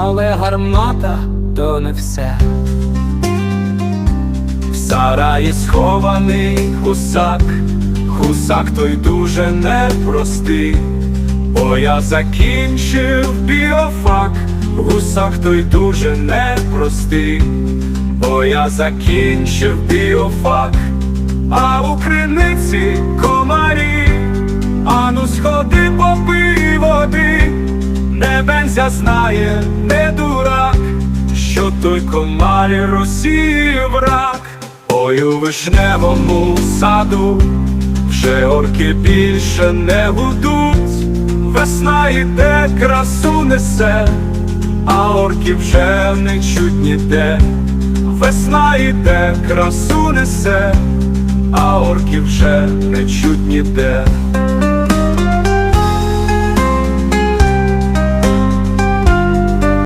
але гармата то не все. В сараї схований гусак, гусак той дуже непростий, бо я закінчив біофак, гусак той дуже непростий, бо я закінчив біофак, а у не бензя знає, не дурак, що той комарі розсіяв рак. Ой у вишневому саду вже орки більше не гудуть, весна йде, красу несе, а орки вже не чуть ніде, весна йде, красу несе, а орки вже не чуть ніде.